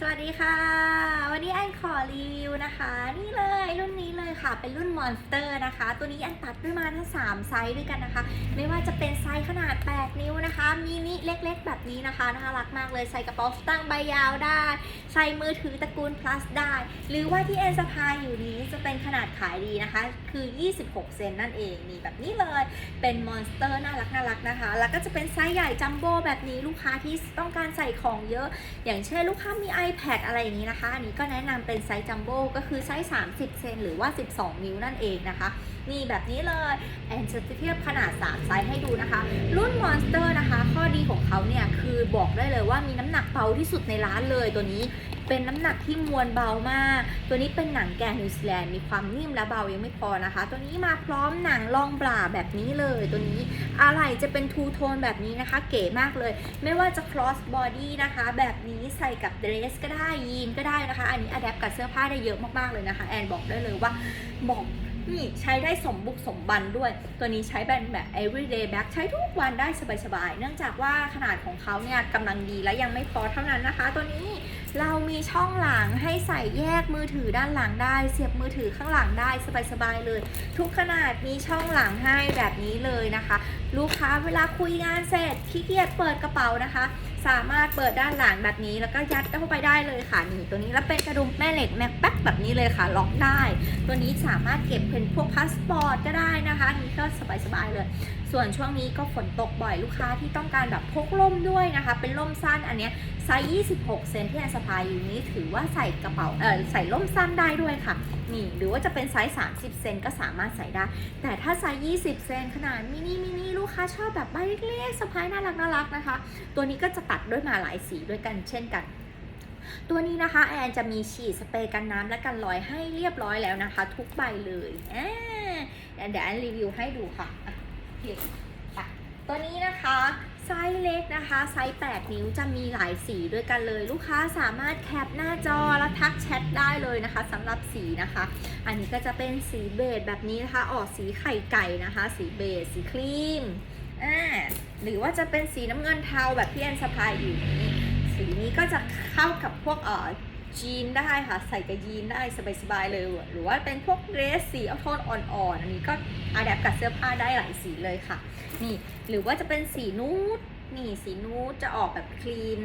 สวัสดีค่ะ วันนี้แอนขอรีวิวนะคะ นี่เลยรุ่นนี้เลยค่ะ เป็นรุ่นมอนสเตอร์นะคะ ตัวนี้แอนตัดด้วยมาทั้ง3ไซส์ด้วยกันนะคะ ไม่ว่าจะเป็นไซส์ขนาด 8 นิ้วนะคะมินิเล็กๆ แบบนี้นะคะน่ารักมากเลยใส่กระเป๋าสตางค์ใบยาวได้ ใส่มือถือตระกูล plus ได้ หรือว่าที่แอนสะพายอยู่นี้จะเป็นขนาดขายดีนะคะ คือ 26 เซนนั่นเองนี่แบบนี้เลยเป็นมอนสเตอร์น่ารักน่ารักนะคะ แล้วก็จะเป็นไซส์ใหญ่จัมโบ้แบบนี้ลูกค้าที่ต้องการใส่ของเยอะ อย่างเช่นลูกค้ามี iPad อะไรอย่างนี้นะคะ อันนี้ก็แนะนำเป็นไซส์จัมโบ้ก็คือไซส์ 30 เซนหรือว่า 12 นิ้วนั่นเองนะคะนี่แบบนี้เลยแอนจะเทียบขนาด 3 ไซส์ให้ดูนะคะ รุ่น Monster นะคะ ข้อดีของเขาเนี่ย คือบอกได้เลยว่ามีน้ำหนักเบาที่สุดในร้านเลยตัวนี้ เป็นน้ำหนักที่มวลเบามาก ตัวนี้เป็นหนังแกะนิวซีแลนด์มีความนิ่มและเบายังไม่พอนะคะ ตัวนี้มาพร้อมหนังลองบลาแบบนี้เลยตัวนี้อะไรจะเป็นทูโทนแบบนี้นะคะ เก๋มากเลย ไม่ว่าจะ cross body นะคะ แบบนี้ใส่กับเดรสก็ได้ยีนก็ได้นะคะ อันนี้อัดแอปกับเสื้อผ้าได้เยอะมากๆเลยนะคะ แอนบอกได้เลยว่าบอก นี่ใช้ได้สมบุกสมบันด้วย ตัวนี้ใช้เป็นแบบ everyday bag ใช้ทุกวันได้สบายๆ เนื่องจากว่าขนาดของเขาเนี่ยกำลังดีและยังไม่พอเท่านั้นนะคะ ตัวนี้เรามีช่องหลังให้ใส่แยกมือถือด้านหลังได้ เสียบมือถือข้างหลังได้สบายๆเลย ทุกขนาดมีช่องหลังให้แบบนี้เลยนะคะ ลูกค้าเวลาคุยงานเสร็จขี้เกียจเปิดกระเป๋านะคะ สามารถเปิดด้านหลังแบบนี้แล้วก็ยัดเข้าไปได้เลยค่ะนี่ตัวนี้แล้วเป็นกระดุมแม่เหล็กแม็กแป๊กแบบนี้เลยค่ะล็อกได้ ตัวนี้สามารถเก็บเป็นพวกพาสปอร์ตก็ได้นะคะนี่ก็สบายๆเลย ส่วนช่วงนี้ก็ฝนตกบ่อยลูกค้าที่ต้องการแบบพกร่มด้วยนะคะ เป็นร่มสั้นอันเนี้ยไซส์ 26 เซนที่แอนสะพายอยู่นี้ถือว่าใส่กระเป๋าเออใส่ร่มสั้นได้ด้วยค่ะนี่หรือว่าจะเป็นไซส์ 30 เซนก็สามารถใส่ได้ แต่ถ้าไซส์ 20 เซนขนาดมินิมินิลูกค้าชอบแบบใบเล็กๆสะพายน่ารักน่ารักนะคะ ตัวนี้ก็จะตัดด้วยมาหลายสีด้วยกันเช่นกัน ตัวนี้นะคะแอนจะมีฉีดสเปรย์กันน้ำและกันรอยให้เรียบร้อยแล้วนะคะ ทุกใบเลยเดี๋ยวแอนรีวิวให้ดูค่ะอะโอเคอะตัวนี้นะคะไซส์เล็กนะคะไซส์ 8 นิ้วจะมีหลายสีด้วยกันเลย ลูกค้าสามารถแคปหน้าจอแล้วทักแชทได้เลยนะคะสำหรับสีนะคะ อันนี้ก็จะเป็นสีเบจแบบนี้นะคะ ออกสีไข่ไก่นะคะ สีเบจสีครีมอ่าหรือว่าจะเป็นสีน้ำเงินเทาแบบที่แอนสะพายอยู่นี้ สีนี้ก็จะเข้ากับพวกเอ่อจีนได้ค่ะ ใส่กับยีนได้สบายๆเลย หรือว่าเป็นพวกเดรสสีโทนอ่อนๆ อันนี้ก็อาแดปกับเสื้อผ้าได้หลายสีเลยค่ะ นี่หรือว่าจะเป็นสีนูดนี่สีนูดจะออกแบบคลีน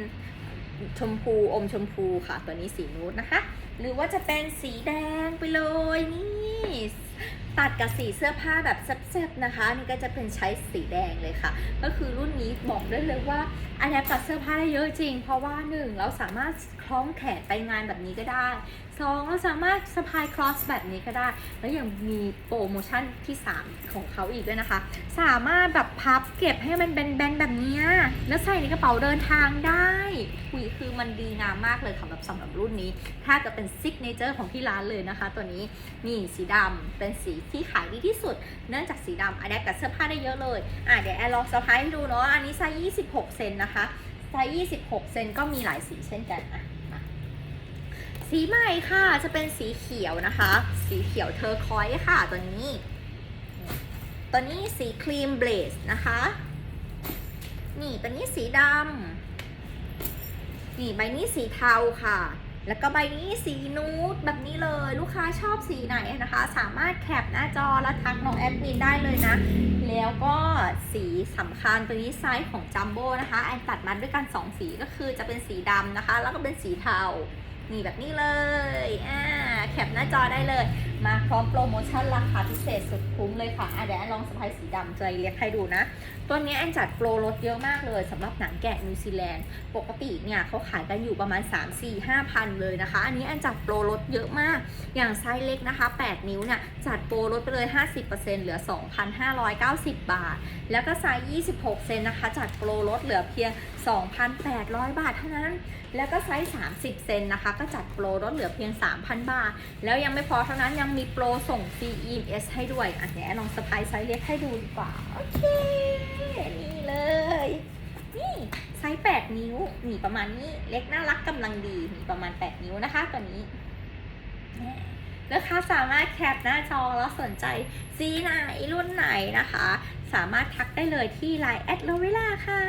ชมพูอมชมพูค่ะ ตัวนี้สีนูดนะคะ หรือว่าจะเป็นสีแดงไปเลยนี่ ตัดกับสีเสื้อผ้าแบบแซ่บๆนะคะนี่ก็จะเป็นใช้สีแดงเลยค่ะ ก็คือรุ่นนี้บอกได้เลยว่าอันนี้ตัดเสื้อผ้าได้เยอะจริง เพราะว่าหนึ่งเราสามารถคล้องแขนไปงานแบบนี้ก็ได้ สองเราสามารถสะพายครอสแบบนี้ก็ได้ แล้วยังมีโปรโมชั่นที่ 3 ของเขาอีกด้วยนะคะ สามารถแบบพับเก็บให้มันแบนๆแบบนี้ แล้วใส่ในกระเป๋าเดินทางได้หุยคือมันดีงามมากเลยค่ะแบบสำหรับรุ่นนี้ ถ้าจะเป็นซิกเนเจอร์ของที่ร้านเลยนะคะ ตัวนี้นี่สีดำเป็นสีที่ขายดีที่สุด เนื่องจากสีดำอะแดปกับเสื้อผ้าได้เยอะเลยอะเดี๋ยวแอนลองสะพายให้ดูเนาะอันนี้ไซส์26 เซนนะคะไซส์26 เซนก็มีหลายสีเช่นกันอะ สีใหม่ค่ะจะเป็นสีเขียวนะคะ สีเขียวเทอร์คอยส์ค่ะตัวนี้ ตัวนี้สีครีมเบลสนะคะ นี่ตัวนี้สีดำนี่ใบนี้สีเทาค่ะ แล้วก็ใบนี้สีนูดแบบนี้เลยลูกค้าชอบสีไหนนะคะ สามารถแคปหน้าจอแล้วทักน้องแอดมินได้เลยนะ แล้วก็สีสำคัญตัวนี้ไซส์ของจัมโบ้นะคะแอนตัดมาด้วยกัน 2 สีก็คือจะเป็นสีดำนะคะ แล้วก็เป็นสีเทา นี่แบบนี้เลยอ่าแคปหน้าจอได้เลย มาพร้อมโปรโมชั่นราคาพิเศษสุดคุ้มเลยค่ะอะเดี๋ยวแอนลองสะพายสีดำใจเรียกให้ดูนะ ตัวนี้แอนจัดโปรลดเยอะมากเลยสำหรับหนังแกะนิวซีแลนด์ ปกติเนี่ยเขาขายกันอยู่ประมาณ 3 4 5พันเลยนะคะ อันนี้แอนจัดโปรลดเยอะมาก อย่างไซส์เล็กนะคะ 8 นิ้วเนี่ยจัดโปรลดไปเลย 50%เหลือ 2,590 บาท แล้วก็ไซส์ 26 เซนนะคะ จัดโปรลดเหลือเพียง 2,800 บาทเท่านั้น แล้วก็ไซส์ 30 เซนนะคะ ก็จัดโปรลดเหลือเพียง 3,000 บาท แล้วยังไม่พอเท่านั้นยังมีโปรส่งฟรี EMS ให้ด้วยอะเดี๋ยวแอนลองสไปไซส์เล็กให้ดูดีกว่า โอเค นี่เลย นี่ไซส์ 8 นิ้วนี่ประมาณนี้เล็กน่ารักกำลังดีนี่ประมาณ 8 นิ้วนะคะตัวนี้นะคะสามารถแคปหน้าจอแล้วสนใจสีไหนรุ่นไหนนะคะ สามารถทักได้เลยที่ Line แอดโลเวล่าค่ะ